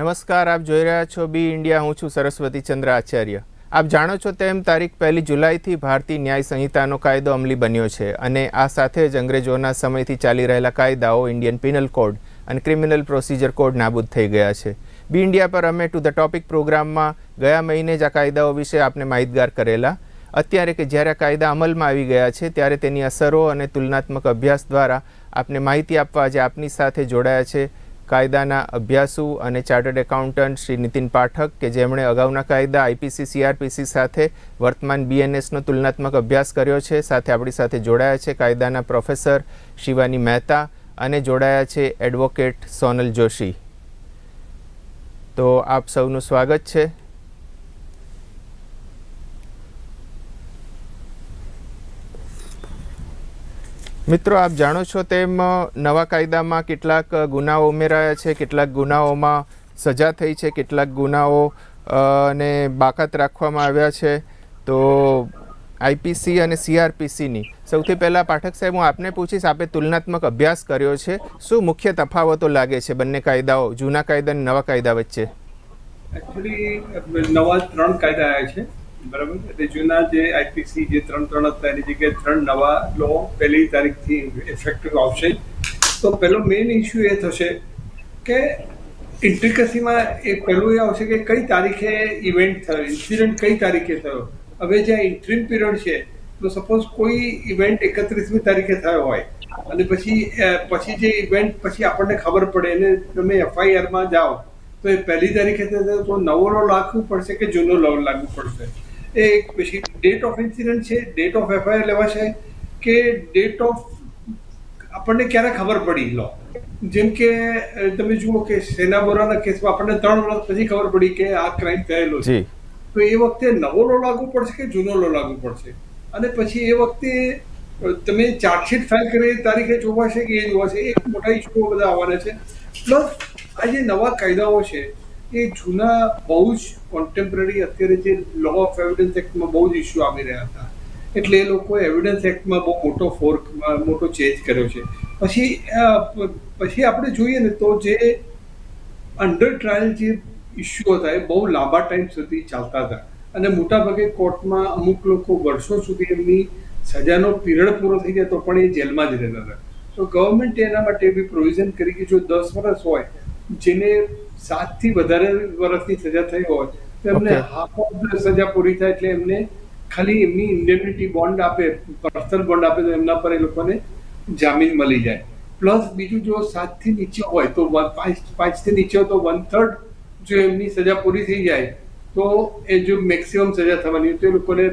નમસ્કાર, આપ જોઈ રહ્યા છો બી ઇન્ડિયા. હું છું સરસ્વતી ચંદ્ર આચાર્ય આપ જાણો છો તેમ તારીખ પહેલી જુલાઈથી ભારતીય ન્યાય સંહિતાનો કાયદો અમલી બન્યો છે અને આ સાથે જ અંગ્રેજોના સમયથી ચાલી રહેલા કાયદાઓ ઇન્ડિયન પિનલ કોડ અને ક્રિમિનલ પ્રોસિજર કોડ નાબૂદ થઈ ગયા છે. બી ઇન્ડિયા પર અમે ટુ ધ ટોપિક પ્રોગ્રામમાં ગયા મહિને જ આ કાયદાઓ વિશે આપને માહિતગાર કરેલા. અત્યારે કે જ્યારે કાયદા અમલમાં આવી ગયા છે, ત્યારે તેની અસરો અને તુલનાત્મક અભ્યાસ દ્વારા આપને માહિતી આપવા આજે આપની સાથે જોડાયા છે. કાયદાના અભ્યાસુ અને ચાર્ટર્ડ એકાઉન્ટન્ટ શ્રી નીતિન પાઠક કે જેમણે અગાઉના કાયદા આઈપીસી, સીઆરપીસી સાથે વર્તમાન બીએનએસનો તુલનાત્મક અભ્યાસ કર્યો છે, સાથે આપણી સાથે જોડાયા છે કાયદાના પ્રોફેસર શિવાની મહેતા અને જોડાયા છે એડવોકેટ સોનલ જોશી. તો આપ સૌનું સ્વાગત છે. મિત્રો, આપ જાણો છો તેમ નવા કાયદામાં કેટલાક ગુનાઓ ઉમેરાયા છે, કેટલાક ગુનાઓમાં સજા થઈ છે, કેટલાક ગુનાઓ ને બાકાત રાખવામાં આવ્યા છે. તો આઈપીસી અને સીઆરપીસીની સૌથી પહેલાં પાઠક સાહેબ, હું આપને પૂછીશ, આપે તુલનાત્મક અભ્યાસ કર્યો છે. શું મુખ્ય તફાવતો લાગે છે બંને કાયદાઓ, જૂના કાયદા અને નવા કાયદા વચ્ચે? એકચ્યુઅલી નવા ત્રણ કાયદા આવ્યા છે. બરાબર એટલે જૂના જે આઈપીસી જે ત્રણ ત્રણ હતા, એની જગ્યાએ ત્રણ નવા લો પહેલી તારીખથી ઇફેક્ટિવ આવશે. તો પહેલો મેઇન ઇસ્યુ એ થશે કે ઇન્ટ્રિકસીમાં એ પહેલું એ આવશે કે કઈ તારીખે ઇવેન્ટ થયો ઇન્સિડન્ટ કઈ તારીખે થયો? હવે જે ઇન્ટ્રીમ પીરિયડ છે, તો સપોઝ કોઈ ઇવેન્ટ એકત્રીસમી તારીખે થયો હોય, અને પછી પછી જે ઇવેન્ટ પછી આપણને ખબર પડે અને તમે એફઆઈઆરમાં જાઓ, તો એ પહેલી તારીખે તો નવો લો લાગવું પડશે કે જૂનો લો લાગવું પડશે? એ પછી ડેટ ઓફ ઇન્સિડન્ટ છે ડેટ ઓફ એફઆઈઆર લેવાશે કે ડેટ ઓફ આપણને ક્યારે ખબર પડી? લો. જેમ કે તમે જુઓ કે સેના બોરાના કેસમાં આપણને ત્રણ વર્ષ પછી ખબર પડી કે આ ક્રાઇમ થયેલો છે. તો એ વખતે નવો લો લાગુ પડશે કે જૂનો લો લાગુ પડશે? અને પછી એ વખતે તમે ચાર્જશીટ ફાઇલ કરી તારીખે જોવાશે કે એ જોવાશે? એક મોટા ઇસ્યુઓ બધા આવવાના છે. પ્લસ આ જે નવા કાયદાઓ છે એ જૂના બહુ જ કોન્ટેમ્પરરી અત્યારે જે લો ઓફ એવિડન્સ એક્ટમાં બહુ જ ઇસ્યુ આવી રહ્યા હતા. એટલે એ લોકોએ એવિડન્સ એક્ટમાં બહુ મોટો ફોર્ક મોટો ચેન્જ કર્યો છે. પછી પછી આપણે જોઈએ ને તો જે અંડર ટ્રાયલ જે ઇસ્યુ હતા એ બહુ લાંબા ટાઈમ સુધી ચાલતા હતા. અને મોટાભાગે કોર્ટમાં અમુક લોકો વર્ષો સુધી એમની સજાનો પીરિયડ પૂરો થઈ જાય તો પણ એ જેલમાં જ રહેતા હતા. તો ગવર્મેન્ટે એના માટે એવી પ્રોવિઝન કરી કે જો દસ વર્ષ હોય, જેને સાતથી વધારે વર્ષની સજા થઈ હોય તો એમને હાફ ઓફ ધ સજા પૂરી થાય એટલે એમને ખાલી એમની ઇન્ડેમનિટી બોન્ડ આપે પર્સનલ બોન્ડ આપે તો એમના પર એ લોકોને જામીન મળી જાય. પ્લસ બીજું જો સાતથી નીચે હોય તો પાંચ પાંચથી નીચે હોય તો વન થર્ડ જો એમની સજા પૂરી થઈ જાય તો એ જો મેક્સિમમ સજા થવાની હોય તો એ લોકોને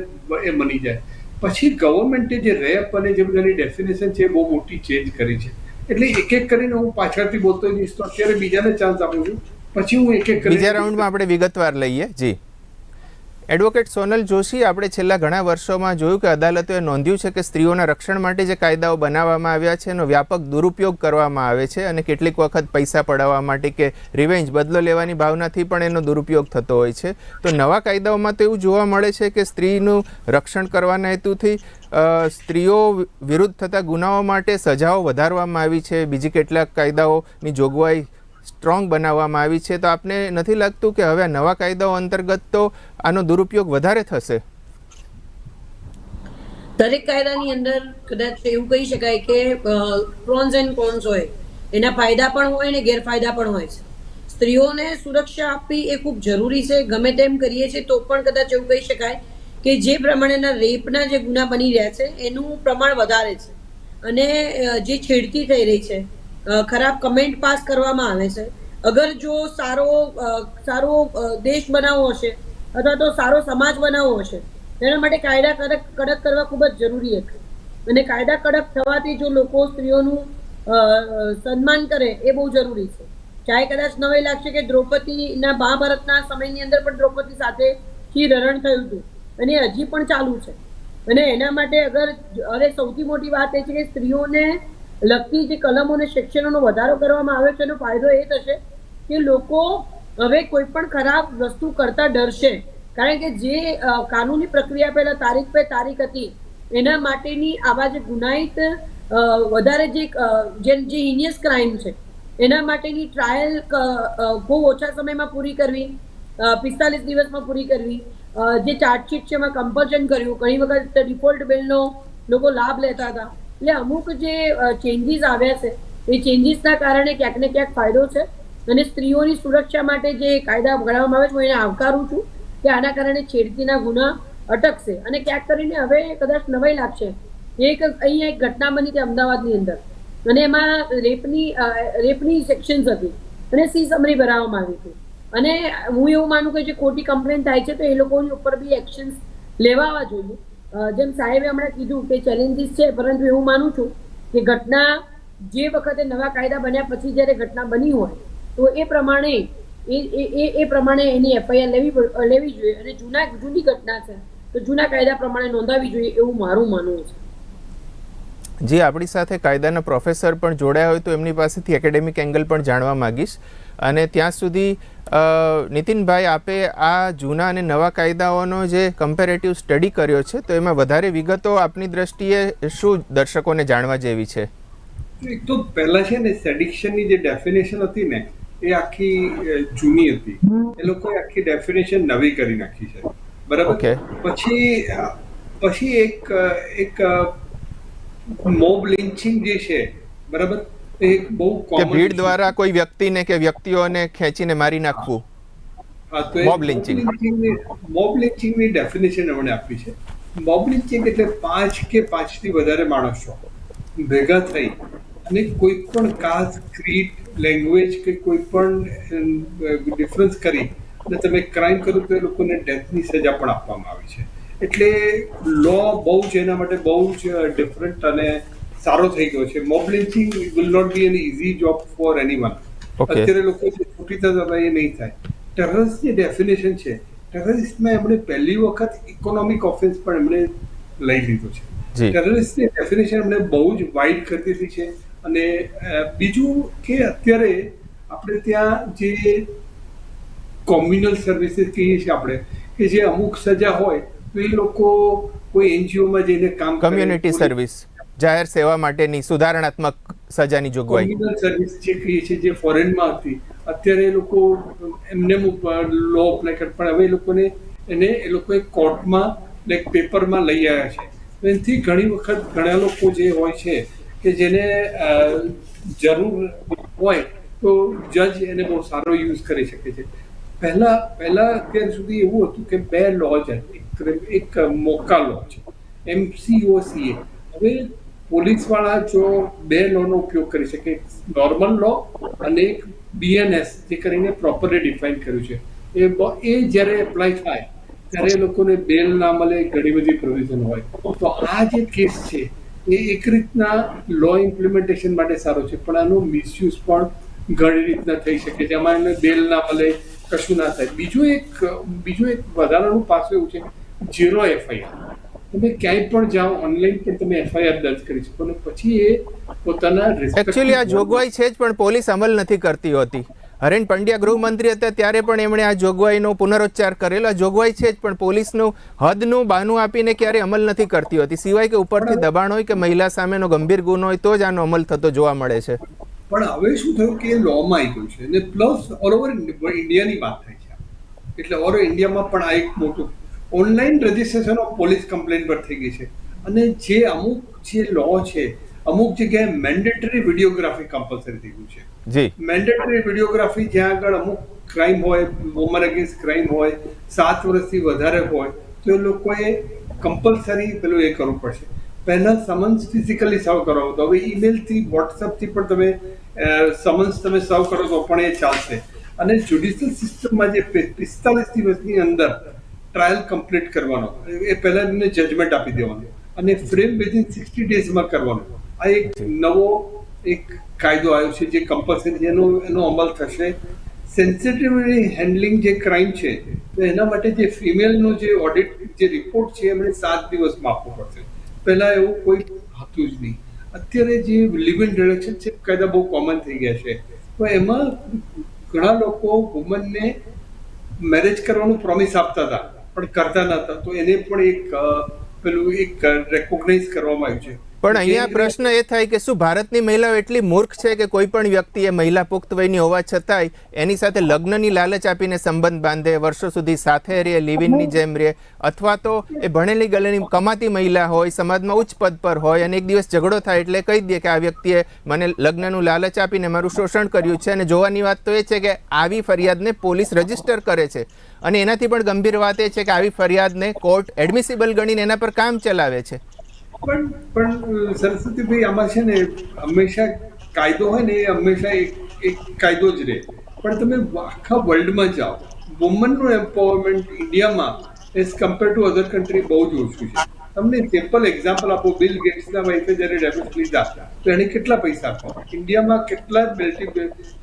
એ મળી જાય. પછી ગવર્મેન્ટે જે રેપ અને જે બધાની ડેફિનેશન છે એ બહુ મોટી ચેન્જ કરી છે. એટલે એક એક કરીને હું પાછળથી બોલતો જઈશ તો અત્યારે બીજાને ચાન્સ આપું છું. પછી હું એક એક બીજા રાઉન્ડમાં આપણે વિગતવાર લઈએ. જી. એડવોકેટ સોનલ જોશી આપણે છેલ્લા ઘણા વર્ષોમાં જોયું કે અદાલતોએ નોંધ્યું છે કે સ્ત્રીઓના રક્ષણ માટે જે કાયદાઓ બનાવવામાં આવ્યા છે એનો વ્યાપક દુરુપયોગ કરવામાં આવે છે અને કેટલીક વખત પૈસા પડાવવા માટે કે રિવેન્જ બદલો લેવાની ભાવનાથી પણ એનો દુરુપયોગ થતો હોય છે. તો નવા કાયદાઓમાં તો એવું જોવા મળે છે કે સ્ત્રીનું રક્ષણ કરવાના હેતુથી સ્ત્રીઓ વિરુદ્ધ થતા ગુનાઓ માટે સજાઓ વધારવામાં આવી છે. બીજી કેટલાક કાયદાઓની જોગવાઈ સ્ટ્રોંગ બનાવવામાં આવી છે. તો આપને નથી લાગતું કે હવે નવા કાયદાઓ અંતર્ગત તો આનો દુરુપયોગ વધારે થશે? દરેક કાયદાની અંદર કદાચ એવું કહી શકાય કે પ્રોન્સ એન્ડ કોન્સ હોય. એના ફાયદા પણ હોય ને ગેરફાયદા પણ હોય છે. સ્ત્રીઓને સુરક્ષા આપવી એ ખૂબ જરૂરી છે. ગમે તેમ કરીએ છીએ તો પણ કદાચ એવું કહી શકાય કે જે પ્રમાણેના રેપના જે ગુના બની રહ્યા છે, એનું પ્રમાણ વધારે છે. અને જે છેડતી થઈ રહી છે ખરાબ કમેન્ટ પાસ કરવામાં આવે છે. અગર જો સારો સારો દેશ બનાવવો હશે, અથવા તો સારો સમાજ બનાવવો હશે, તેના માટે કાયદા કડક કડક કરવા ખૂબ જ જરૂરી છે અને કાયદા કડક થવાથી જો લોકો સ્ત્રીઓનું સન્માન કરે, એ બહુ જરૂરી છે. ચાહે કદાચ નવાઈ લાગશે કે દ્રૌપદીના મહાભારતના સમયની અંદર પણ દ્રૌપદી સાથે રરણ થયું હતું. અને હજી પણ ચાલુ છે. અને એના માટે અગર અરે સૌથી મોટી વાત એ છે કે સ્ત્રીઓને લગતી જે કલમો અને સેક્શનોનો વધારો કરવામાં આવે છે, એનો ફાયદો એ થશે કે લોકો હવે કોઈ પણ ખરાબ વસ્તુ કરતા ડરશે. કારણ કે જે કાનૂની પ્રક્રિયા પહેલા તારીખ પે તારીખ હતી, એના માટેની આવા જે ગુનાહિત વધારે જે જે હિનિયસ ક્રાઇમ છે, એના માટેની ટ્રાયલ બહુ ઓછા સમયમાં પૂરી કરવી પિસ્તાલીસ દિવસમાં પૂરી કરવી જે ચાર્જશીટ છે એમાં કમ્પલ્શન કર્યું, ઘણી વખત ડિફોલ્ટ બિલનો લોકો લાભ લેતા હતા. એટલે અમુક જે ચેન્જીસ આવ્યા છે, એ ચેન્જીસના કારણે ક્યાંક ને ક્યાંક ફાયદો છે. અને સ્ત્રીઓની સુરક્ષા માટે જે કાયદા ઘડવામાં આવે છે, હું એને આવકારું છું કે આના કારણે છેડતીના ગુના અટકશે. અને ક્યાંક કરીને હવે કદાચ નવાઈ લાગશે. એક અહીંયા એક ઘટના બની હતી અમદાવાદની અંદર. અને એમાં રેપની રેપની સેક્શન્સ હતી. અને સી સમરી ભરાવવામાં આવી હતી. અને હું એવું માનું કે જે ખોટી કમ્પ્લેન થાય છે, તો એ લોકોની ઉપર બી એક્શન્સ લેવાવા જોઈએ. જેમ સાહેબે હમણાં કીધું કે ચેલેન્જીસ છે, પરંતુ એવું માનું છું કે ઘટના જે વખતે નવા કાયદા બન્યા પછી જ્યારે ઘટના બની હોય, તો એ પ્રમાણે, એ, એ- પ્રમાણે એની એફઆઈઆર લેવી લેવી જોઈએ અને જૂના, જૂની ઘટના છે, તો જૂના કાયદા પ્રમાણે નોંધાવી જોઈએ એવું મારું માનવું છે. જે, આપણી સાથે કાયદાના પ્રોફેસર પણ જોડાયા હોય તો એમની પાસેથી એકેડેમિક એંગલ પણ જાણવા માંગીશ. અને ત્યાં સુધી નીતિનભાઈ આપે આ જૂના અને નવા કાયદાઓનો જે કમ્પેરેટિવ સ્ટડી કર્યો છે તો એમાં વધારે વિગતો આપની દ્રષ્ટિએ શું દર્શકોને જાણવા જેવી છે? એક તો પહેલા છે ને સેડિક્શનની જે ડેફિનેશન હતી ને એ આખી જૂની હતી. એ લોકોએ આખી ડેફિનેશન નવી કરી નાખી છે. બરાબર. પછી પછી એક એક મોબ લિન્ચિંગ જે છે બરાબર? એક બહુ કોમન ભીડ દ્વારા કોઈ વ્યક્તિને કે વ્યક્તિઓને ખેંચીને મારી નાખવું. Mob lynching. lynchingની- mob lynchingની એમણે આપી છે. મોબ લિંચિંગ એટલે પાંચ કે પાંચથી વધારે માણસો ભેગા થઈ અને કોઈ પણ કાસ્ટ ક્રીડ લેંગ્વેજ કે કોઈ પણ ડિફરન્સ કરી અને તમે ક્રાઇમ કરો તો એ લોકોને ડેથની સજા પણ આપવામાં આવી છે. એટલે લો બહુ જ એના માટે બહુ જ ડિફરન્ટ અને સારો થઈ ગયો છે. Mob lynching will not be an easy job for anyone અત્યારે લોકો જે છૂટી થતા એ નહીં થાય. ટેરરિસ્ટ જે ડેફિનેશન છે ટેરરિસ્ટમાં એમણે પહેલી વખત ઇકોનોમિક ઓફેન્સ પણ એમણે લઈ લીધો છે. ટેરરિસ્ટની ડેફિનેશન એમણે બહુ જ વાઇડ કરી દીધી છે અને બીજું કે અત્યારે આપણે ત્યાં જે કોમ્યુનલ સર્વિસીસ કહીએ છીએ આપણે કે જે અમુક સજા હોય તો એ લોકો કોઈ એનજીઓમાં જઈને કામ કરે. કમ્યુનિટી સર્વિસ જાહેર સેવા માટેની સુધારણાત્મક સજાની જોગવાઈ. સર્વિસ જે કહીએ છીએ, જે ફોરેનમાં હતી, અત્યારે એ લોકો એમને લો અપ્લાય કરે, પણ હવે એ લોકોને એને, એ લોકોએ કોર્ટમાં લાઈક પેપરમાં લઈ આવ્યા છે. એનાથી ઘણી વખત ઘણા લોકો જે હોય છે, કે જેને જરૂર હોય, તો જજ એને બહુ સારો યુઝ કરી શકે છે. પહેલા, પહેલાં અત્યાર સુધી એવું હતું કે બે લો જ હતા એક મોકા લો છે એમસીઓસીએ હવે પોલીસવાળા જો બે લોનો ઉપયોગ કરી શકે નોર્મલ લો અને એક બીએનએસ જે કરીને પ્રોપરલી ડિફાઇન કર્યું છે. એ એ જ્યારે એપ્લાય થાય, ત્યારે એ લોકોને બેલ ના મળે, ઘણી બધી પ્રોવિઝન હોય. તો આ જે કેસ છે, એ એક રીતના લો ઇમ્પ્લિમેન્ટેશન માટે સારો છે, પણ આનો મિસયુઝ પણ ઘણી રીતના થઈ શકે છે. એમાં એને બેલ ના મળે, કશું ના થાય. બીજું એક બીજું એક વધારાનું પાસું એવું છે ઝીરો એફઆઈઆર તમે ક્યાંય પણ જાઓ ઓનલાઈન પણ તમે એફઆઈઆર દર્જ કરી શકો અને પછી એ પોતાના એકચ્યુઅલી આ જોગવાઈ છે જ પણ પોલીસ અમલ નથી કરતી હોતી. હરેન પંડ્યા ગૃહમંત્રી હતા ત્યારે પણ એમણે આ જોગવાઈનો પુનરોચ્ચાર કરેલો. જોગવાઈ છે જ પણ પોલીસનું હદનું બાનું આપીને ક્યારે અમલ નથી કરતી હોતી. સિવાય કે ઉપરથી દબાણ હોય કે મહિલા સામેનો ગંભીર ગુનો હોય તો જ આનો અમલ થતો જોવા મળે છે. પણ હવે શું થયું કે લોમાં આવી ગયું છે? અને પ્લસ ઓલ ઓવર ઇન્ડિયાની વાત થાય છે. એટલે ઓલ ઓવર ઇન્ડિયામાં પણ આ એક મોટું online registration of police complain પર થઈ ગઈ છે. અને જે અમુક જે લો છે અમુક જગ્યાએ મેન્ડેટરી વિડીયોગ્રાફી કમ્પલસરી થઈ ગયું છે. જી. મેન્ડેટરી વિડીયોગ્રાફી જ્યાં આગળ અમુક ક્રાઇમ હોય વુમન અગેન્સ્ટ ક્રાઇમ હોય સાત વર્ષથી વધારે હોય તો એ લોકોએ કમ્પલસરી પેલું એ કરવું પડશે. પહેલાં સમન્સ ફિઝિકલી સર્વ કરાવો. તો હવે ઈમેલથી વોટ્સઅપથી પણ તમે સમન્સ તમે સર્વ કરો તો પણ એ ચાલશે. અને જ્યુડિશિયલ સિસ્ટમમાં જે પિસ્તાલીસ દિવસની અંદર ટ્રાયલ કમ્પ્લીટ કરવાનો. એ પહેલાં એમને જજમેન્ટ આપી દેવાનું. અને ફ્રેમ વિધિન સિક્સટી ડેઝમાં કરવાનો. આ એક નવો એક કાયદો આવ્યો છે જે કમ્પલસરી એનો એનો અમલ થશે. સેન્સિટિવ હેન્ડલિંગ જે ક્રાઇમ છે તો એના માટે જે ફિમેલનો જે ઓડિટ જે રિપોર્ટ છે એમણે સાત દિવસમાં આપવો પડશે. પહેલાં એવું કોઈ હતું જ નહીં. અત્યારે જે લિવ ઇન છે કાયદા બહુ કોમન થઈ ગયા છે. તો એમાં ઘણા લોકો વુમનને મેરેજ કરવાનું પ્રોમિસ આપતા હતા. પણ કરતા નહોતા તો એને પણ એક પેલું એક રેકોગ્નાઇઝ કરવામાં આવ્યું છે. પણ અહીંયા પ્રશ્ન એ થાય કે શું ભારતની મહિલાઓ એટલી મૂર્ખ છે કે કોઈ પણ વ્યક્તિએ મહિલા પુખ્ત વયની હોવા છતાંય એની સાથે લગ્નની લાલચ આપીને સંબંધ બાંધે વર્ષો સુધી સાથે રહે લિવિનની જેમ રહે અથવા તો એ ભણેલી ગલેની કમાતી મહિલા હોય સમાજમાં ઉચ્ચ પદ પર હોય અને એક દિવસ ઝઘડો થાય એટલે કહી દે કે આ વ્યક્તિએ મને લગ્નનું લાલચ આપીને મારું શોષણ કર્યું છે અને જોવાની વાત તો એ છે કે આવી ફરિયાદને પોલીસ રજિસ્ટર કરે છે. અને એનાથી પણ ગંભીર વાત એ છે કે આવી ફરિયાદને કોર્ટ એડમિસિબલ ગણીને એના પર કામ ચલાવે છે. પણ પણ સરસ્વતીભાઈ, આમાં છે ને હંમેશા કાયદો હોય ને એ હંમેશા એક એક કાયદો જ રહે. પણ તમે આખા વર્લ્ડમાં જાઓ વુમનનું એમ્પાવરમેન્ટ ઇન્ડિયામાં as compare to other country બહુ જ ઓછું છે. તમને સિમ્પલ એક્ઝામ્પલ આપો બિલ ગેટ્સના વાઈફે જ્યારે ડેબિટ લીધા, તો એને કેટલા પૈસા આપ્યા? ઇન્ડિયામાં કેટલા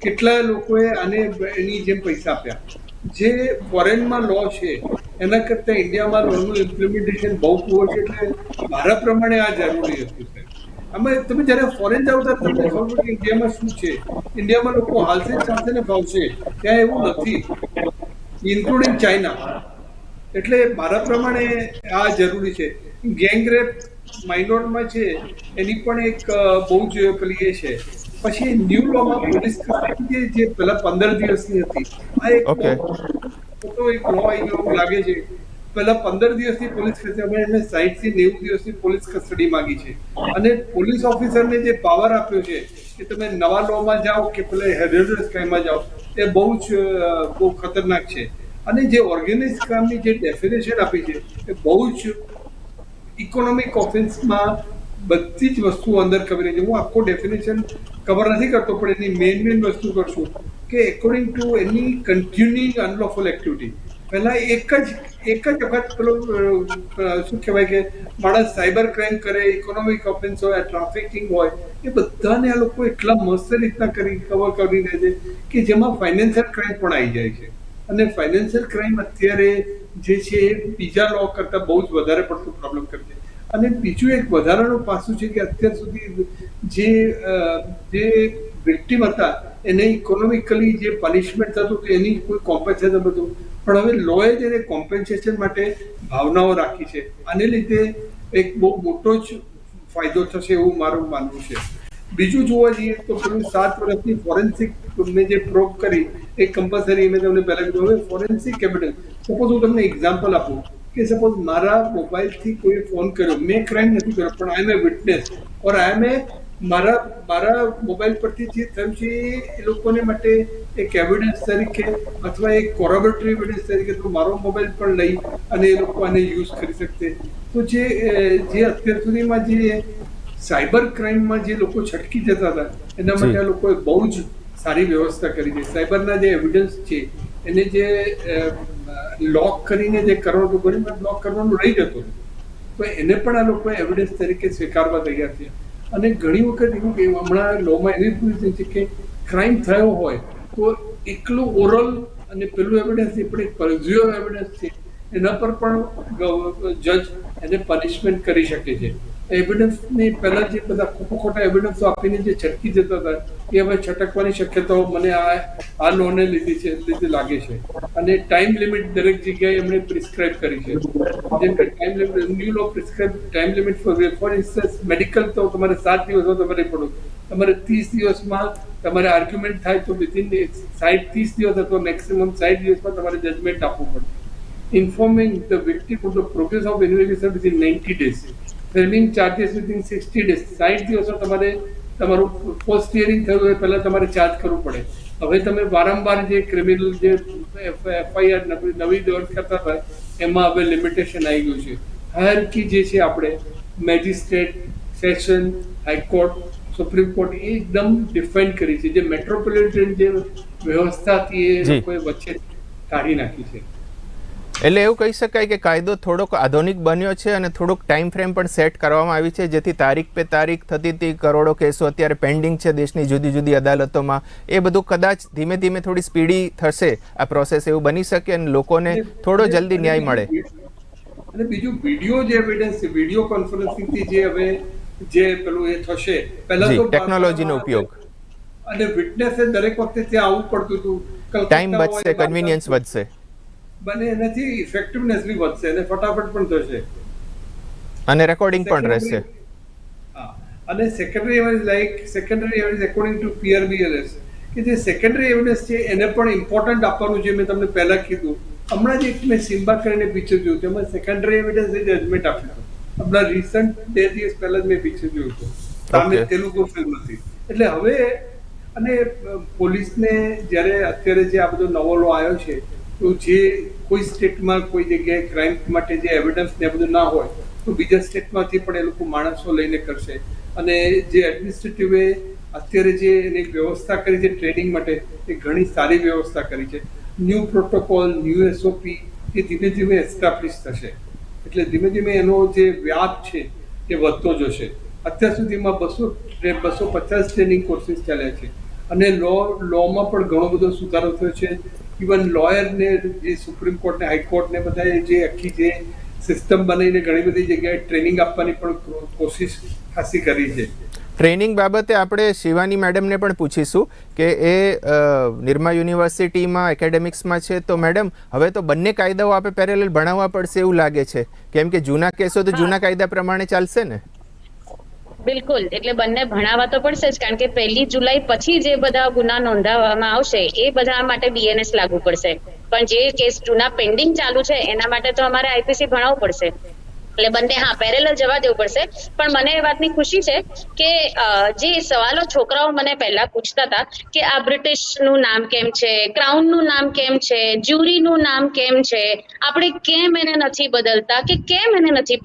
કેટલા લોકોએ આને એની જેમ પૈસા આપ્યા? જે ફોરેનમાં લો છે, એના કરતાં ઇન્ડિયામાં લોનું ઇમ્પ્લિમેન્ટેશન બહુ પુઅર છે એટલે મારા પ્રમાણે આ જરૂરી હતું આમાં તમે જ્યારે ફોરેન જાઓ ત્યારે તમને ખબર કે ઇન્ડિયામાં શું છે. ઇન્ડિયામાં લોકો હાલશે ચાલશે ને ભાવશે. ત્યાં એવું નથી. ઇન્ક્લુડિંગ ચાઇના એટલે મારા પ્રમાણે આ જરૂરી છે. ગેંગરેપ માઇનોરમાં છે, એની પણ એક બહુ જ પેલી એ છે. પછી ન્યૂ લોમાં પોલીસ કે જે પહેલા પંદર દિવસની હતી આ એક ઓકે તો એક લો આવી ગયો લાગે છે. પહેલા પંદર દિવસની પોલીસ કસ્ટડી અમે એમને સાઈઠથી નેવું દિવસની પોલીસ કસ્ટડી માંગી છે. અને પોલીસ ઓફિસરને જે પાવર આપ્યો છે કે તમે નવા લોમાં જાઓ કે પેલા હેરિટેજ ક્રાઇમમાં જાઓ એ બહુ જ બહુ ખતરનાક છે. અને જે ઓર્ગેનાઇઝ ક્રાઇમની જે ડેફિનેશન આપી છે એ બહુ જ ઇકોનોમિક ઓફેન્સમાં બધી જ વસ્તુઓ અંદર કવર છે. હું આખો ડેફિનેશન કવર નથી કરતો, પણ એની મેઇન મેઇન વસ્તુ કરશું કે according to any continuing unlawful activity પહેલાં એક જ એક જ વખત પેલો શું કહેવાય કે માણસ સાયબર ક્રાઇમ કરે ઇકોનોમિક ઓફેન્સ હોય ટ્રાફિકિંગ હોય, એ બધાને આ લોકો એટલા મસ્ત રીતના કરી કવર કરી દે છે કે જેમાં ફાઇનાન્શિયલ ક્રાઇમ પણ આવી જાય છે. અને ફાઇનાન્શિયલ ક્રાઇમ અત્યારે જે છે એ બીજા લો કરતાં બહુ જ વધારે પડતું પ્રોબ્લેમ કરે છે. અને બીજું એક વધારાનું પાસું છે કે અત્યાર સુધી જે જે વિક્ટિમ હતા, એને ઇકોનોમિકલી જે પનિશમેન્ટ થતું હતું, એની કોઈ કોમ્પન્સેશન હતું. પણ હવે લોએ તેને કોમ્પન્સેશન માટે ભાવનાઓ રાખી છે. આને લીધે એક બહુ મોટો જ ફાયદો થશે એવું મારું માનવું છે. બીજું જોવા જઈએ તો પેલું સાત વર્ષની ફોરેન્સિક મેં જે પ્રોબ કરી, એ કમ્પલસરી મેં તમને પહેલાં કીધું. હવે ફોરેન્સિક એવિડન્સ સપોઝ હું તમને એક્ઝામ્પલ આપું કે સપોઝ મારા મોબાઈલથી કોઈ ફોન કર્યો. મેં ક્રાઇમ નથી કર્યો, પણ આઈ એમ એ વિટનેસ ઓર આઈ એમ એ મારા મારા મોબાઈલ પરથી જે થયું છે એ લોકોને માટે એક એવિડન્સ તરીકે અથવા એક કોરોબરેટરી એવિડન્સ તરીકે તો મારો મોબાઈલ પણ લઈ અને એ લોકો આને યુઝ કરી શકશે. તો જે જે અત્યાર સુધીમાં જે સાયબર ક્રાઇમમાં જે લોકો છટકી જતા હતા એના માટે આ લોકોએ બહુ જ સારી વ્યવસ્થા કરી છે. સાયબરના જે એવિડન્સ છે એને જે લોક કરીને જે કરવાનું ઘણી લોક કરવાનું રહી જતું તો એને પણ આ લોકોએ એવિડન્સ તરીકે સ્વીકારવા તૈયાર છે અને ઘણી વખત એવું કે હમણાં લોમાં એવી પોઝિશન છે કે ક્રાઇમ થયો હોય તો એકલું ઓરલ અને પેલું એવિડન્સ એ પણ એક પરઝ્યુઅર એવિડન્સ છે, એના પર પણ જજ એને પનિશમેન્ટ કરી શકે છે. એવિડન્સની પહેલાં જે બધા ખોટા ખોટા એવિડન્સો આપીને જે છટકી જતા હતા, એ હવે છટકવાની શક્યતાઓ મને આ આ લોને લીધી છે લીધે લાગે છે. અને ટાઈમ લિમિટ દરેક જગ્યાએ એમણે પ્રિસ્ક્રાઇબ કરી છે. જેમ કે time limit new law prescribe time limit for instance medical તો તમારે સાત દિવસમાં તમારે પડો તમારે ત્રીસ દિવસમાં તમારે આર્ગ્યુમેન્ટ થાય તો વિધિન સાઠ ત્રીસ દિવસ અથવા મેક્સિમમ સાઠ દિવસમાં તમારે જજમેન્ટ આપવું પડે informing the victim of the progress of investigation within 90 days. Framing charges within 60 days. 60 દિવસમાં તમારે તમારું પોસ્ટ હિયરિંગ થયું હોય પહેલાં તમારે ચાર્જ કરવું પડે. હવે તમે વારંવાર જે ક્રિમિનલ જે એફઆઈઆર નવી દોડ કરતા હોય એમાં હવે લિમિટેશન આવી ગયું છે. હાયરકી જે છે આપણે magistrate session high court supreme court એ એકદમ ડિફાઇન કરી છે. જે મેટ્રોપોલિટન જે વ્યવસ્થા હતી એ લોકોએ વચ્ચે કાઢી નાખી છે. એટલે એવું કહી શકાય કે કાયદો થોડોક આધુનિક બન્યો છે અને થોડુંક ટાઈમ ફ્રેમ પણ સેટ કરવામાં આવી છે જેથી તારીખ પે તારીખ થતી હતી કરોડો કેસો અત્યારે પેન્ડિંગ છે દેશની જુદી જુદી અદાલતોમાં. એ બધું કદાચ ધીમે ધીમે થોડી સ્પીડી થશે આ પ્રોસેસ એવું બની શકે અને લોકોને થોડો જલ્દી ન્યાય મળે. અને બીજું વીડિયો જે એવિડન્સ છે વીડિયો કોન્ફરન્સિંગથી જે હવે જે પેલું એ થશે પહેલા તો ટેકનોલોજીનો ઉપયોગ. અને વિટનેસે દરેક વખતે ત્યાં આવવું પડતું હતું. ટાઈમ બચશે કન્વીનિયન્સ વધશે. બને એનાથી ઇફેક્ટિવનેસ બી વધશે અને ફટાફટ પણ થશે. અને રેકોર્ડિંગ પણ રહેશે. અને secondary average like secondary average according to PRBLS કે જે સેકન્ડરી એવરેજ છે એને પણ ઇમ્પોર્ટન્ટ આપવાનું છે મેં તમને પહેલા કીધું. હમણાં જ એક મેં સિમ્બા કરીને પિક્ચર જોયું તેમાં સેકન્ડરી એવિડન્સ જજમેન્ટ આપ્યું હમણાં રિસન્ટ બે દિવસ પહેલા જ મેં પિક્ચર જોયું હતું. તામિલ તેલુગુ ફિલ્મ હતી. એટલે હવે અને પોલીસને જ્યારે અત્યારે જે આ બધો નવો લો આવ્યો છે તો જે કોઈ સ્ટેટમાં કોઈ જગ્યાએ ક્રાઇમ માટે જે એવિડન્સ ને બધું ના હોય, તો બીજા સ્ટેટમાંથી પણ એ લોકો માણસો લઈને કરશે. અને જે એડમિનિસ્ટ્રેટિવે અત્યારે જે એની વ્યવસ્થા કરી છે ટ્રેનિંગ માટે, એ ઘણી સારી વ્યવસ્થા કરી છે. ન્યૂ પ્રોટોકોલ ન્યૂ એસઓપી એ ધીમે ધીમે એસ્ટાબ્લિશ થશે. એટલે ધીમે ધીમે એનો જે વ્યાપ છે એ વધતો જશે. અત્યાર સુધીમાં બસો બસો પચાસ ટ્રેનિંગ કોર્સિસ ચાલ્યા છે. અને લો લોમાં પણ ઘણો બધો સુધારો થયો છે. ઇવન લોયરને જે સુપ્રીમ કોર્ટ હાઈકોર્ટને બધા જે આખી જે સિસ્ટમ બનાવીને ઘણી બધી જગ્યાએ ટ્રેનિંગ આપવાની પણ કોશિશ ખાસી કરી છે. ટ્રેનિંગ બાબતે આપણે શિવાની મેડમને પણ પૂછીશું કે એ નિર્મા નિરમા યુનિવર્સિટીમાં એકેડેમિક્સમાં છે તો મેડમ હવે તો બંને કાયદાઓ આપણે પેરેલલ ભણાવવા પડશે એવું લાગે છે. કેમ કે જૂના કેસો તો જૂના કાયદા પ્રમાણે ચાલશે ને? બિલકુલ. એટલે બંને ભણાવવા તો પડશે જ, કારણ કે પહેલી જુલાઈ પછી જે બધા ગુના નોંધાવવામાં આવશે, એ બધા માટે બીએનએસ લાગુ પડશે. પણ જે કેસ જૂના પેન્ડિંગ ચાલુ છે, એના માટે તો અમારે આઈપીસી ભણાવવું પડશે. એટલે બંને, હા પેરેલલ જવા દેવું પડશે. પણ મને એ વાતની ખુશી છે કે જે સવાલો છોકરાઓ મને પહેલા પૂછતા હતા કે આ બ્રિટિશનું નામ કેમ છે, ક્રાઉનનું નામ કેમ છે, જ્યુરીનું નામ કેમ છે, આપણે કેમ એને નથી બદલતા કે કેમ એને નથી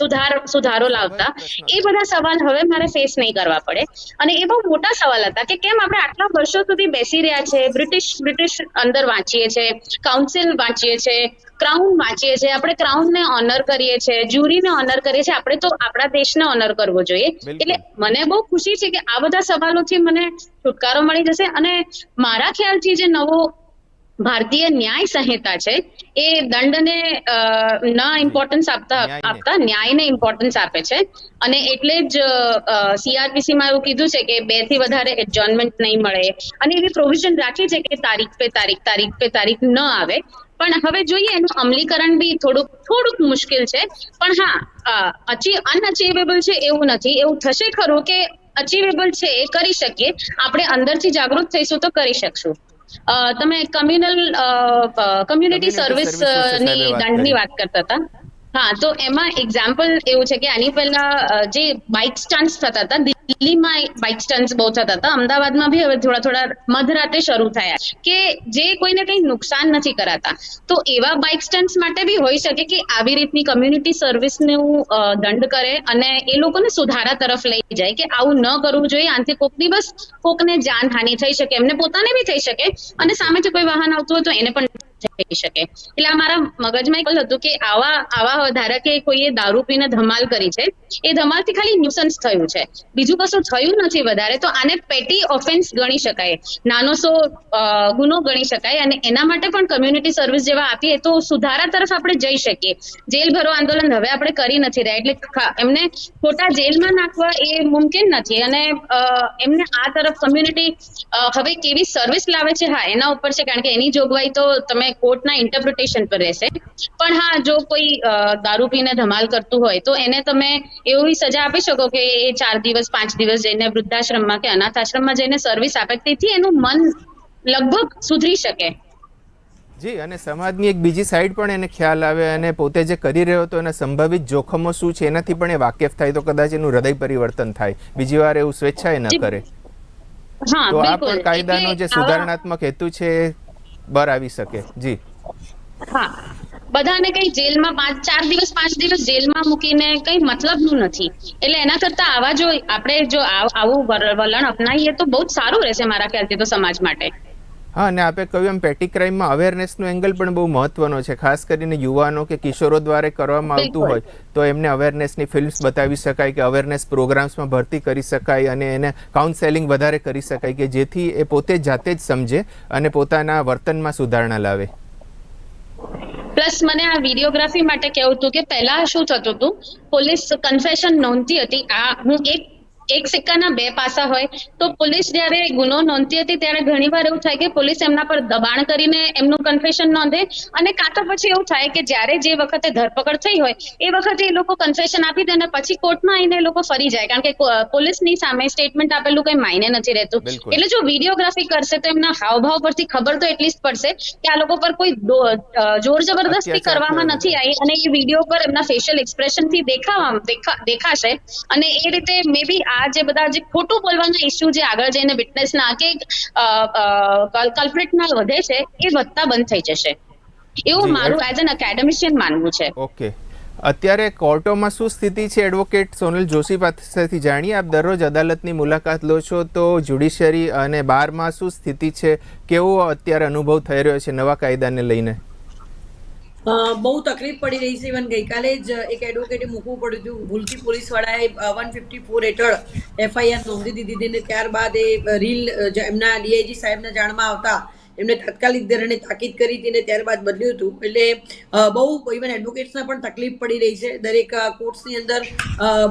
સુધાર, સુધારો લાવતા, એ બધા સવાલ હવે મારે ફેસ નહીં કરવા પડે. અને એ બહુ મોટા સવાલ હતા કે કેમ આપણે આટલા વર્ષો સુધી બેસી રહ્યા છે, બ્રિટિશ બ્રિટિશ અંદર વાંચીએ છે કાઉન્સિલ વાંચીએ છે ક્રાઉન વાંચીએ છીએ આપણે ક્રાઉનને ઓનર કરીએ છીએ જ્યુરીને ઓનર કરીએ છીએ. આપણે તો આપણા દેશને ઓનર કરવો જોઈએ. એટલે મને બહુ ખુશી છે કે આ બધા સવાલોથી મને છુટકારો મળી જશે. અને મારા ખ્યાલથી જે નવો ભારતીય ન્યાય સંહિતા છે એ દંડને ન ઇમ્પોર્ટન્સ આપતા આપતા ન્યાયને ઇમ્પોર્ટન્સ આપે છે. અને એટલે જ સીઆરપીસીમાં એવું કીધું છે કે બેથી વધારે એડજોર્નમેન્ટ નહીં મળે. અને એવી પ્રોવિઝન રાખી છે કે તારીખ પે તારીખ તારીખ પે તારીખ ન આવે. પણ હવે જોઈએ એનું અમલીકરણ બી થોડુંક થોડુંક મુશ્કેલ છે. પણ હા અચી અનઅચીવેબલ છે એવું નથી. એવું થશે ખરું કે અચીવેબલ છે એ કરી શકીએ. આપણે અંદરથી જાગૃત થઈશું તો કરી શકશું. તમે કમ્યુનલ કમ્યુનિટી સર્વિસની દંડની વાત કરતા હતા. હા, તો એમાં એક્ઝામ્પલ એવું છે કે આની પહેલા જે બાઇક સ્ટન્ટ્સ થતા હતા, દિલ્હીમાં બાઇક સ્ટન્ટ્સ બહુ થતા હતા, અમદાવાદમાં બી હવે થોડા થોડા મધરાતે શરૂ થયા કે જે કોઈને કંઈ નુકસાન નથી કરાતા. તો એવા બાઇક સ્ટન્ટ્સ માટે બી હોઈ શકે કે આવી રીતની કમ્યુનિટી સર્વિસનું દંડ કરે અને એ લોકોને સુધારા તરફ લઈ જાય કે આવું ન કરવું જોઈએ, આનાથી કોક દિવસ કોકને જાનહાનિ થઈ શકે, એમને પોતાને બી થઈ શકે અને સામેથી કોઈ વાહન આવતું હોય તો એને પણ થઈ શકે. એટલે આ મગજમાં એક હતું કે આવા આવા ધારા કે કોઈએ દારૂ પીને ધમાલ કરી છે. એ ધમાલથી ખાલી ન્યુસન્સ થયું છે. બીજું કશું થયું નથી વધારે, તો આને પેટી ઓફેન્સ ગણી શકાય. નાનો સો ગુનો ગણી શકાય અને એના માટે પણ કમ્યુનિટી સર્વિસ જેવા આપીએ તો સુધારા તરફ આપણે જઈ શકીએ. જેલ ભરો આંદોલન હવે આપણે કરી નથી રહ્યા. એટલે એમને ખોટા જેલમાં નાખવા એ મુમકિન નથી. અને એમને આ તરફ કમ્યુનિટી હવે કેવી સર્વિસ લાવે છે? હા, એના ઉપર છે. કારણ કે એની જોગવાઈ તો તમે કોર્ટના ઇન્ટરપ્રિટેશન પર રહેશે. પણ હા જો કોઈ દારૂ પીને ધમાલ કરતું હોય તો એને તમે એવી સજા આપી શકો કે એ ચાર દિવસ પાંચ દિવસ જઈને વૃદ્ધાશ્રમમાં કે અનાથ આશ્રમમાં જઈને સર્વિસ આપે. તેથી એનું મન લગભગ સુધરી શકે. જી અને સમાજની એક બીજી સાઈડ પણ એને ખ્યાલ આવે અને પોતે જે કરી રહ્યો હતો એના સંભવિત જોખમો શું છે એનાથી પણ એ વાકેફ થાય તો કદાચ એનું હૃદય પરિવર્તન થાય. બીજી વાર એવું સ્વેચ્છાએ ન કરે. હા તો આ પણ કાયદાનો જે સુધારણાત્મક હેતુ છે એ બહાર આવી શકે. જી. હા. બધાને કઈ જેલમાં પાંચ, ચાર દિવસ, પાંચ દિવસ જેલમાં મૂકીને કઈ મતલબનું નથી. એટલે એના કરતા આવા જો આપણે જો આવું વલણ અપનાવીએ તો બહુ જ સારું રહેશે મારા ખ્યાલથી તો સમાજ માટે. હા અને આપે કહ્યું એમ પેટી ક્રાઇમમાં અવેરનેસનો એંગલ પણ બહુ મહત્વનો છે. ખાસ કરીને યુવાનો કે કિશોરો દ્વારા કરવામાં આવતું હોય તો એમને અવેરનેસની ફિલ્મ્સ બતાવી શકાય કે અવેરનેસ પ્રોગ્રામ્સમાં ભરતી કરી શકાય અને એને કાઉન્સેલિંગ વધારે કરી શકાય કે જેથી એ પોતે જાતે જ સમજે અને પોતાના વર્તનમાં સુધારણા લાવે. પ્લસ મને આ વિડીયોગ્રાફી માટે કેવું હતું કે પહેલા શું થતું હતું પોલીસ કન્ફેશન નોંધતી હતી. આ હું એક એક સિક્કાના બે પાસા હોય તો પોલીસ જ્યારે ગુનો નોંધતી હતી ત્યારે ઘણીવાર એવું થાય કે પોલીસ એમના પર દબાણ કરીને એમનું કન્ફેશન નોંધે અને કાં તો પછી એવું થાય કે જ્યારે જે વખતે ધરપકડ થઈ હોય એ વખતે એ લોકો કન્ફેશન આપી દે અને પછી કોર્ટમાં આવીને એ લોકો ફરી જાય. કારણ કે પોલીસની સામે સ્ટેટમેન્ટ આપેલું કઈ માયને નથી રહેતું. એટલે જો વિડીયોગ્રાફી કરશે તો એમના હાવભાવ પરથી ખબર તો એટલીસ્ટ પડશે કે આ લોકો પર કોઈ જોર જબરદસ્તી કરવામાં નથી આવી અને એ વીડિયો પર એમના ફેશિયલ એક્સપ્રેશનથી દેખાવા દેખાશે અને એ રીતે મે બી આ જે બધા જે ખોટું બોલવાના ઇસ્યુ જે આગળ જઈને વિટનેસ ના કે કલ્પ્રિટ ના વધે છે એ વધતા બંધ થઈ જશે એવું મારું એઝ એન એકેડેમિશિયન માનવું છે ઓકે અત્યારે કોર્ટોમાં શું સ્થિતિ છે? એડવોકેટ સોનલ જોશી પાસેથી જાણીએ. આપ દરરોજ અદાલતની મુલાકાત લો છો તો જ્યુડિશિયરી અને બારમાં શું સ્થિતિ છે? કેવો અત્યારે અનુભવ થઈ રહ્યો છે નવા કાયદાને લઈને? બહુ તકલીફ પડી રહી છે. ઇવન ગઈકાલે જ એક એડવોકેટે મૂકવું પડ્યું હતું. ભૂલથી પોલીસ વાળાએ વન ફિફ્ટી ફોર હેઠળ એફઆઈઆર નોંધી દીધી હતી અને ત્યારબાદ એ રીલ એમના ડીઆઈજી સાહેબના જાણમાં આવતા એમને તાત્કાલિક ધોરણે તાકીદ કરી હતી અને ત્યારબાદ બદલ્યું હતું. એટલે બહુ ઇવન એડવોકેટ્સને પણ તકલીફ પડી રહી છે. દરેક કોર્ટ્સની અંદર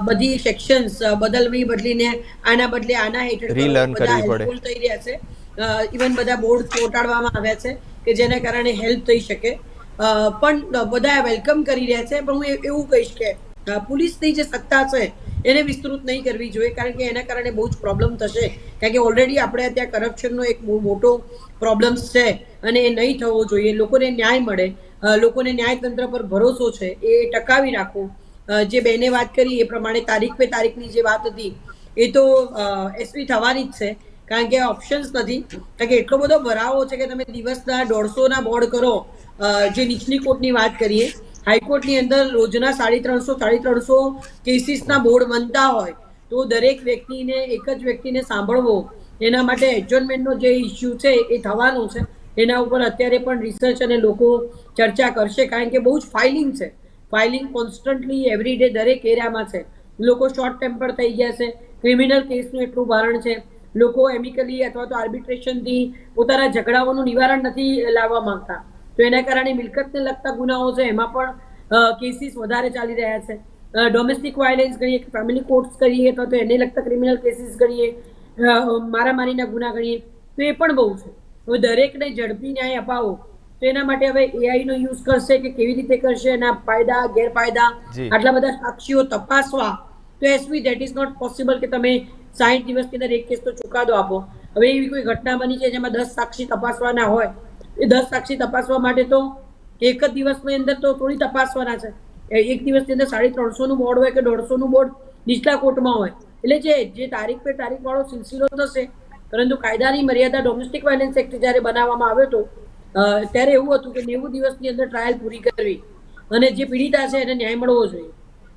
બધી સેક્શન્સ બદલવી બદલીને આના બદલે આના હેઠળ. બધા પડે. થઈ રહ્યા છે. ઇવન બધા બોર્ડ ચોંટાડવામાં આવ્યા છે કે જેના કારણે હેલ્પ થઈ શકે. પણ બધા વેલકમ કરી રહ્યા છે, પણ હું એવું કહીશ કે પોલીસની જે સત્તા છે, એને વિસ્તૃત નહીં કરવી જોઈએ, કારણ કે એના કારણે બહુ જ પ્રોબ્લેમ થશે. કારણ કે ઓલરેડી આપણે ત્યાં કરપ્શનનો એક બહુ મોટો પ્રોબ્લેમ છે, અને એ નહીં થવો જોઈએ. લોકોને ન્યાય મળે. લોકોને ન્યાયતંત્ર પર ભરોસો છે, એ ટકાવી રાખો. જે બેને વાત કરી એ પ્રમાણે તારીખ પે તારીખની જે વાત હતી, એ તો એસપી થવાની જ છે. કારણ કે ઓપ્શન્સ નથી. કારણ કે એટલો બધો ભરાવો છે કે તમે દિવસના દોઢસોના બોર્ડ કરો જે નીચલી કોર્ટની વાત કરીએ, હાઈકોર્ટની અંદર રોજના સાડી ત્રણસો સાડી ત્રણસો કેસીસના બોર્ડ બનતા હોય, તો દરેક વ્યક્તિને, એક જ વ્યક્તિને સાંભળવો, એના માટે એડજોર્નમેન્ટનો જે ઇસ્યુ છે, એ થવાનો છે. એના ઉપર અત્યારે પણ રિસર્ચ અને લોકો ચર્ચા કરશે, કારણ કે બહુ જ ફાઇલિંગ છે. ફાઇલિંગ કોન્સ્ટન્ટલી એવરીડે દરેક એરિયામાં છે. લોકો શોર્ટ ટેમ્પર થઈ ગયા છે. ક્રિમિનલ કેસનું એટલું ભારણ છે. લોકો એમિકલી અથવા તો આર્બિટ્રેશનથી પોતાના ઝઘડાઓનું નિવારણ નથી લાવવા માંગતા. તો એના કારણે મિલકતને લગતા ગુનાઓ છે એમાં પણ કેસીસ વધારે ચાલી રહ્યા છે. ડોમેસ્ટિક વાયલન્સ ગણીએ કે ફેમિલી કોર્ટ્સ કરીએ તો એને લગતા ક્રિમિનલ કેસીસ ગણીએ મારામારીના ગુના ગણીએ તો એ પણ બહુ છે. હવે દરેકને ઝડપી ન્યાય અપાવો તો એના માટે હવે એઆઈનો યુઝ કરશે કે કેવી રીતે કરશે એના ફાયદા ગેરફાયદા આટલા બધા સાક્ષીઓ તપાસવા તો એસવી ધેટ ઇઝ નોટ પોસિબલ કે તમે સાઠ દિવસની અંદર એક કેસ તો ચુકાદો આપો. હવે એવી કોઈ ઘટના બની છે જેમાં દસ સાક્ષી તપાસવાના હોય એ દસ સાક્ષી તપાસવા માટે તો એક જ દિવસની અંદર તો થોડી તપાસવાના છે. એક દિવસની અંદર સાડી ત્રણસોનું બોર્ડ હોય કે દોઢસોનું બોર્ડ નીચલા કોર્ટમાં હોય. એટલે જે જે તારીખ પે તારીખવાળો સિલસિલો થશે, પરંતુ કાયદાની મર્યાદા ડોમેસ્ટિક વાયલન્સ એક્ટ જ્યારે બનાવવામાં આવ્યો હતો ત્યારે એવું હતું કે નેવું દિવસની અંદર ટ્રાયલ પૂરી કરવી અને જે પીડિતા છે એને ન્યાય મળવો જોઈએ.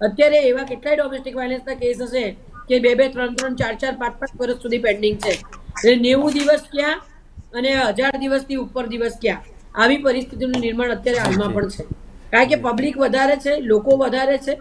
અત્યારે એવા કેટલાય ડોમેસ્ટિક વાયલન્સના કેસ હશે કે બે બે, ત્રણ ત્રણ, ચાર ચાર, પાંચ પાંચ વર્ષ સુધી પેન્ડિંગ છે. એટલે નેવું દિવસ ક્યાં અને હજાર દિવસથી ઉપર દિવસ ક્યાં? આવી પરિસ્થિતિનું નિર્માણ અત્યારે હાલમાં પણ છે. કારણ કે પબ્લિક વધારે છે લોકો વધારે છે.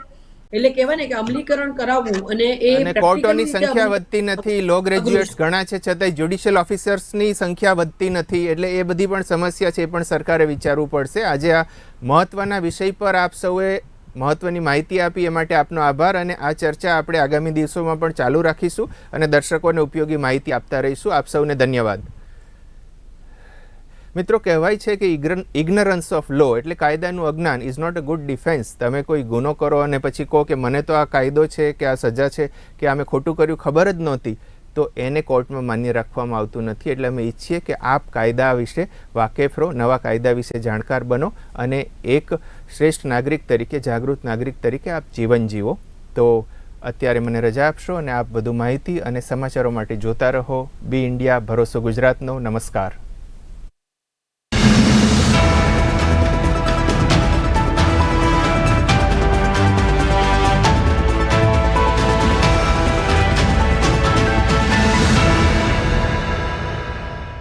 એટલે કહેવાય ને કે અમલીકરણ કરાવવું અને એ કોર્ટોની સંખ્યા વધતી નથી લો ગ્રેજ્યુએટ્સ ઘણા છે છતાંય જ્યુડિશિયલ ઓફિસર્સની સંખ્યા વધતી નથી. એટલે એ બધી પણ સમસ્યા છે એ પણ સરકારે વિચારવું પડશે. આજે આ મહત્વના વિષય પર આપ સૌએ મહત્વની માહિતી આપી એ માટે આપનો આભાર અને આ ચર્ચા આપણે આગામી દિવસોમાં પણ ચાલુ રાખીશું અને દર્શકોને ઉપયોગી માહિતી આપતા રહીશું. આપ સૌને ધન્યવાદ. મિત્રો, કહેવાય છે કે ઇગ્નરન્સ ઓફ લો એટલે કાયદાનું અજ્ઞાન is not a good defence તમે કોઈ ગુનો કરો અને પછી કહો કે મને તો આ કાયદો છે કે આ સજા છે કે અમે ખોટું કર્યું, ખબર જ નહોતી, તો એને કોર્ટમાં માન્ય રાખવામાં આવતું નથી. એટલે અમે ઈચ્છીએ કે આપ કાયદા વિશે વાકેફ રહો, નવા કાયદા વિશે જાણકાર બનો અને એક શ્રેષ્ઠ નાગરિક તરીકે, જાગૃત નાગરિક તરીકે આપ જીવન જીવો. તો અત્યારે મને રજા આપશો અને આપ વધુ માહિતી અને સમાચારો માટે જોતા રહો. બી ઇન્ડિયા, ભરોસો ગુજરાતનો. નમસ્કાર.